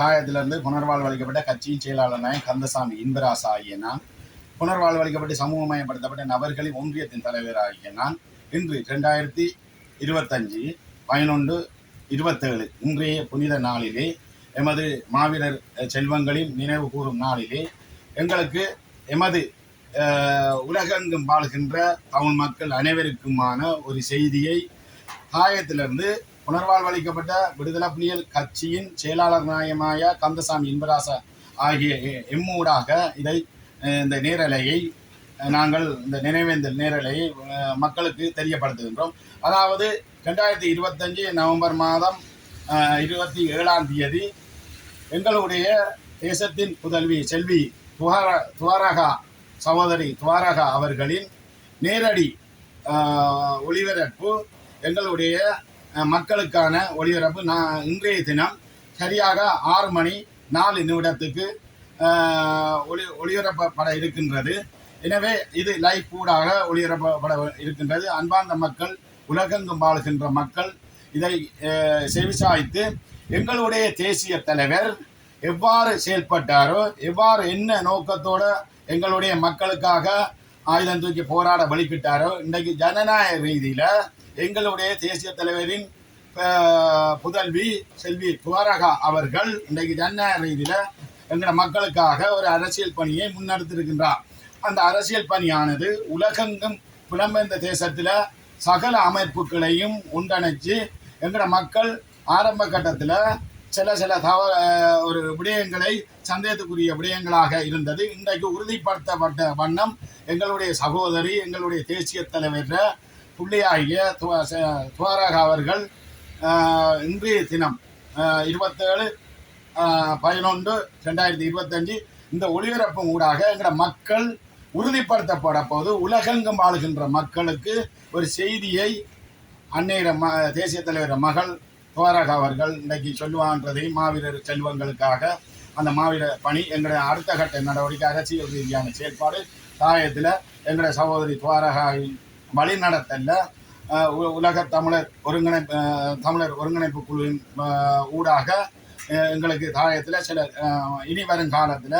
கட்டாயத்திலிருந்து புனர்வாழ்வு அளிக்கப்பட்ட கட்சியின் செயலாளர் நாயன் கந்தசாமி இன்பராசா ஆகிய நான் புனர்வாழ்வளிக்கப்பட்டு சமூகமயப்படுத்தப்பட்ட நபர்களின் ஒன்றியத்தின் தலைவர் ஆகிய நான் இன்று ரெண்டாயிரத்தி இருபத்தஞ்சு பதினொன்று இருபத்தேழு இன்றைய புனித நாளிலே எமது மாவீரர் செல்வங்களின் நினைவு கூறும் நாளிலே எங்களுக்கு எமது உலகெங்கும் வாழ்கின்ற தமிழ் மக்கள் அனைவருக்குமான ஒரு செய்தியை காயத்திலிருந்து புனர்வாழ்வளிக்கப்பட்ட விடுதலை புலிகள் கட்சியின் செயலாளர் நாயமாய கந்தசாமி இன்பராச ஆகிய எ- எம்மூடாக இதை இந்த நேரலையை நாங்கள் இந்த நினைவேந்தல் நேரலையை மக்களுக்கு தெரியப்படுத்துகின்றோம். அதாவது ரெண்டாயிரத்தி இருபத்தஞ்சு நவம்பர் மாதம் இருபத்தி ஏழாம் தேதி எங்களுடைய தேசத்தின் புதல்வி செல்வி துவார துவாரகா சகோதரி துவாரகா அவர்களின் நேரடி ஒளிபரப்பு எங்களுடைய மக்களுக்கான ஒளிபரப்பு நான் இன்றைய தினம் சரியாக ஆறு மணி நாலு நிமிடத்துக்கு ஒளி ஒளிபரப்பப்பட இருக்கின்றது. எனவே இது லைவ் கூடாக ஒளிபரப்பப்பட இருக்கின்றது. அன்பார்ந்த மக்கள் உலகெங்கும் வாழ்கின்ற மக்கள் இதை செவிசாய்த்து எங்களுடைய தேசிய தலைவர் எவ்வாறு செயல்பட்டாரோ எவ்வாறு என்ன நோக்கத்தோட எங்களுடைய மக்களுக்காக ஆயுதம் தூக்கி போராட வழிபட்டாரோ இன்றைக்கு ஜனநாயக ரீதியில் எங்களுடைய தேசிய தலைவரின் புதல்வி செல்வி துவாரகா அவர்கள் இன்றைக்கு ஜனநாயக ரீதியில் எங்களோட மக்களுக்காக ஒரு அரசியல் பணியை முன்னெடுத்திருக்கின்றார். அந்த அரசியல் பணியானது உலகெங்கும் புலம்பெயர்ந்த தேசத்தில் சகல அமைப்புகளையும் உண்டணைச்சு எங்களோட மக்கள் ஆரம்ப கட்டத்தில் சில சில தவ ஒரு விடயங்களை சந்தேகத்துக்குரிய விடயங்களாக இருந்தது. இன்றைக்கு உறுதிப்படுத்தப்பட்ட வண்ணம் எங்களுடைய சகோதரி எங்களுடைய தேசிய தலைவர் புள்ளியாகிய துவ- ச- அவர்கள் இன்றைய தினம் இருபத்தேழு பதினொன்று ரெண்டாயிரத்தி இருபத்தஞ்சு இந்த ஒளிபரப்பு ஊடாக எங்களோட மக்கள் உறுதிப்படுத்தப்பட போது உலகெங்கும் வாழ்கின்ற மக்களுக்கு ஒரு செய்தியை அன்னையர ம தேசிய தலைவர் மகள் துவாரக அவர்கள் இன்றைக்கு சொல்லுவான்றதை மாவீரர் செல்வங்களுக்காக அந்த மாவீரர் பணி எங்களுடைய அடுத்த கட்ட நடவடிக்கை அரசியல் ரீதியான செயல்பாடு தாயத்தில் எங்களுடைய சகோதரி துவாரகாவின் வழிநடத்தல்ல. உ- உலக தமிழர் ஒருங்கிணைப்பு தமிழர் ஒருங்கிணைப்பு குழுவின் ஊடாக எங்களுக்கு தாயத்தில் சில இனி வரும் காலத்தில்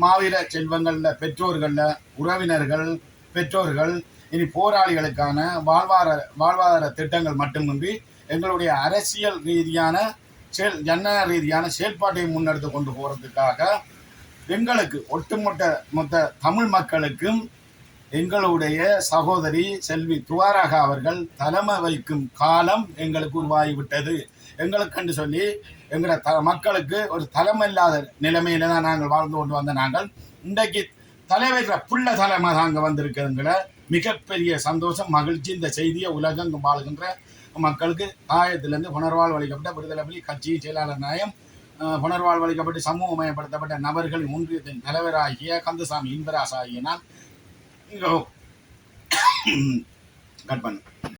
மாவீர செல்வங்களில் பெற்றோர்களில் உறவினர்கள் பெற்றோர்கள் இனி போராளிகளுக்கான வாழ்வாதார வாழ்வாதார திட்டங்கள் மட்டுமின்றி எங்களுடைய அரசியல் ரீதியான செயல் ஜனநாயக ரீதியான செயல்பாட்டை முன்னெடுத்து கொண்டு போகிறதுக்காக எங்களுக்கு ஒட்டுமொத்த மொத்த தமிழ் மக்களுக்கும் எங்களுடைய சகோதரி செல்வி துவாரகா அவர்கள் தலைமை வைக்கும் காலம் எங்களுக்கு உருவாகிவிட்டது. எங்களுக்கென்று சொல்லி எங்களை த மக்களுக்கு ஒரு தலைமை இல்லாத நிலைமையில தான் நாங்கள் வாழ்ந்து கொண்டு வந்த நாங்கள். இன்றைக்கு தலைவர்கள் புள்ள தலைமை அங்கே வந்திருக்கங்கிற மிகப்பெரிய சந்தோஷம் மகிழ்ச்சி. இந்த செய்தியை உலகங்கும் வாழ்கின்ற மக்களுக்கு தாயத்திலிருந்து புனர்வாழ் வழிக்கப்பட்ட விடுதலை புலி கட்சி செயலாளர் நாயம் அஹ், புனர்வாழ்வளிக்கப்பட்டு சமூகமயப்படுத்தப்பட்ட நபர்களின் ஒன்றியத்தின் தலைவராகிய Kandasamy இன்பராஸ் you know, God bunny.